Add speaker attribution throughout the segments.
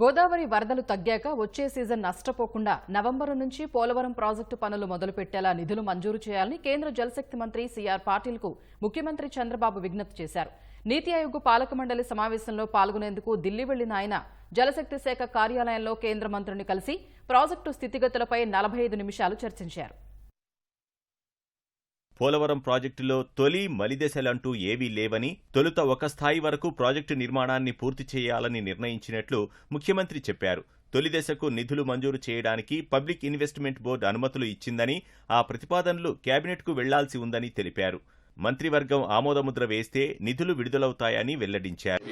Speaker 1: గోదావరి వరదలు తగ్గాక వచ్చే సీజన్ నష్టపోకుండా నవంబరు నుంచి పోలవరం ప్రాజెక్టు పనులు మొదలుపెట్టేలా నిధులు మంజూరు చేయాలని కేంద్ర జలశక్తి మంత్రి సీఆర్ పాటిల్కు ముఖ్యమంత్రి చంద్రబాబు విజ్ఞప్తి చేశారు. నీతి ఆయోగ్ పాలక మండలి సమావేశంలో పాల్గొనేందుకు ఢిల్లీ వెళ్ళిన ఆయన జలశక్తి శాఖ కార్యాలయంలో కేంద్ర మంత్రిని కలిసి ప్రాజెక్టు స్థితిగతులపై నలభై ఐదు నిమిషాలు చర్చించారు.
Speaker 2: పోలవరం ప్రాజెక్టులో తొలి మలిదశలంటూ ఏవీ లేవని తొలుత ఒక స్థాయి వరకు ప్రాజెక్టు నిర్మాణాన్ని పూర్తి చేయాలని నిర్ణయించినట్లు ముఖ్యమంత్రి చెప్పారు. తొలి దశకు నిధులు మంజూరు చేయడానికి పబ్లిక్ ఇన్వెస్ట్మెంట్ బోర్డు అనుమతులు ఇచ్చిందని ఆ ప్రతిపాదనలు కేబినెట్కు వెళ్ళాల్సి ఉందని తెలిపారు. మంత్రివర్గం ఆమోదముద్ర వేస్తే నిధులు విడుదలవుతాయని వెల్లడించారు.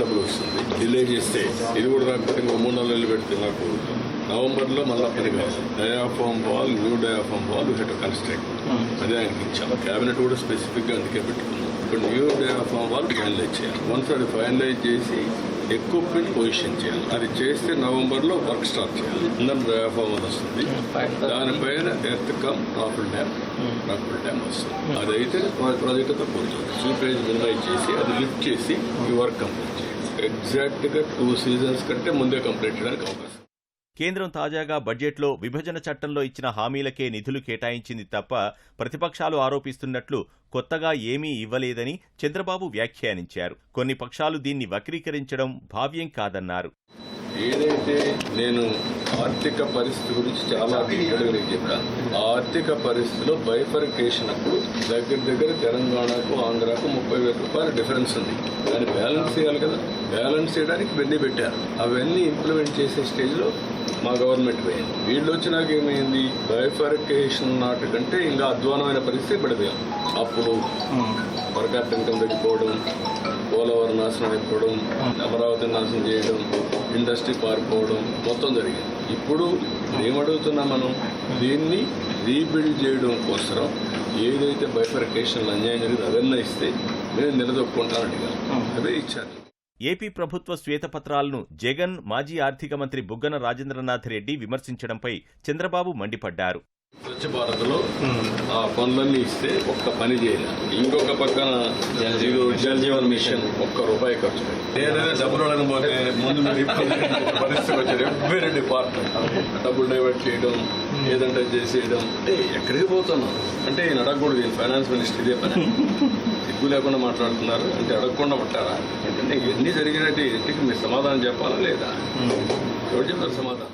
Speaker 3: డబ్బులు వస్తుంది. డిలే చేస్తే ఇది కూడా మూడు నెలలు పెడితే నాకు నవంబర్లో మళ్ళీ పని కావాలి diaphragm wall new diaphragm wall we had construct అదే ఆయనకి ఇచ్చాం క్యాబినెట్ కూడా స్పెసిఫిక్గా అందుకే పెట్టుకున్నాం. ఇప్పుడు న్యూ డయాఫామ్ వాల్ ఫైనలైజ్ చేయాలి. వన్స్ అది ఫైనలైజ్ చేసి ఎక్విప్మెంట్ పొజిషన్ చేయాలి. అది చేస్తే నవంబర్లో వర్క్ స్టార్ట్ చేయాలి. అందరం డయాఫామ్ వాల్ వస్తుంది. దానిపైన earth cum rockfill dam rockfill dam వస్తుంది. అదైతే ప్రాజెక్ట్తో పోతుంది సూపరేజ్ మినిమైజ్ చేసి అది లిఫ్ట్ చేసి ఈ వర్క్ కంప్లీట్ చేయాలి. ఎగ్జాక్ట్గా టూ సీజన్స్ కంటే ముందే కంప్లీట్ చేయడానికి అవకాశం
Speaker 2: కేంద్రం తాజాగా బడ్జెట్లో విభజన చట్టంలో ఇచ్చిన హామీలకే నిధులు కేటాయించింది తప్ప ప్రతిపక్షాలు ఆరోపిస్తున్నట్లు కొత్తగా ఏమీ ఇవ్వలేదని చంద్రబాబు వ్యాఖ్యానించారు. కొన్ని పక్షాలు దీన్ని వక్రీకరించడం భావ్యం కాదన్నారు.
Speaker 3: ఏదైతే నేను ఆర్థిక పరిస్థితి గురించి చాలా డీటెయిల్గా చెప్పాను ఆర్థిక పరిస్థితిలో బైఫర్కేషన్ అప్పుడు దగ్గర దగ్గర తెలంగాణకు ఆంధ్రాకు ముప్పై వేల రూపాయల డిఫరెన్స్ ఉంది. దాన్ని బ్యాలెన్స్ చేయాలి కదా. బ్యాలెన్స్ చేయడానికి ఇవన్నీ పెట్టారు. అవన్నీ ఇంప్లిమెంట్ చేసే స్టేజ్లో మా గవర్నమెంట్ పోయింది. వీళ్ళు వచ్చినాక ఏమైంది బైఫర్కేషన్ నాటికంటే ఇంకా అధ్వానమైన పరిస్థితి పడిపోయాం అప్పుడు పరకాట్ ఇన్కమ్ తగ్గిపోవడం పోలవరం నాశనం అయిపోవడం అమరావతి నాశనం చేయడం ఇండస్ట్రీ పారిపోవడం మొత్తం జరిగింది. ఇప్పుడు ఏమడుగుతున్నాం మనం? దీన్ని రీబిల్డ్ చేయడం కోసం ఏదైతే బైఫర్కేషన్ అన్యాయం జరిగింది అవన్నీ ఇస్తే నేను నిలదొక్కుంటాను అడిగాను. అవే ఇచ్చాను
Speaker 2: ఏపీ ప్రభుత్వ శ్వేతపత్రాలను జగన్ మాజీ ఆర్థిక మంత్రి బుగ్గన రాజేంద్రనాథ్ రెడ్డి విమర్శించడంపై చంద్రబాబు మండిపడ్డారు.
Speaker 3: స్వచ్ఛ భారత్లో ఆ పనులన్నీ ఇస్తే ఒక్క పని చేయాలి. ఇంకొక పక్కన జల్ జీవన్ మిషన్ ఒక్క రూపాయి ఖర్చు ఏదైనా డబ్బులు అడగకపోతే ముందు పరిస్థితి వచ్చారు ఎవ్రీ డిపార్ట్మెంట్ డబ్బులు డైవర్ట్ చేయడం ఏదంటే చేసేయడం. అంటే ఎక్కడికి పోతున్నాం అంటే ఈయన అడగకూడదు ఫైనాన్స్ మినిస్టర్ ఇదే పని. సిగ్గు లేకుండా మాట్లాడుతున్నారు అంటే అడగకుండా ఉంటారా అంటే ఇవన్నీ జరిగినట్టు మీరు సమాధానం చెప్పాలా లేదా? ఎవరు చెప్తారు సమాధానం?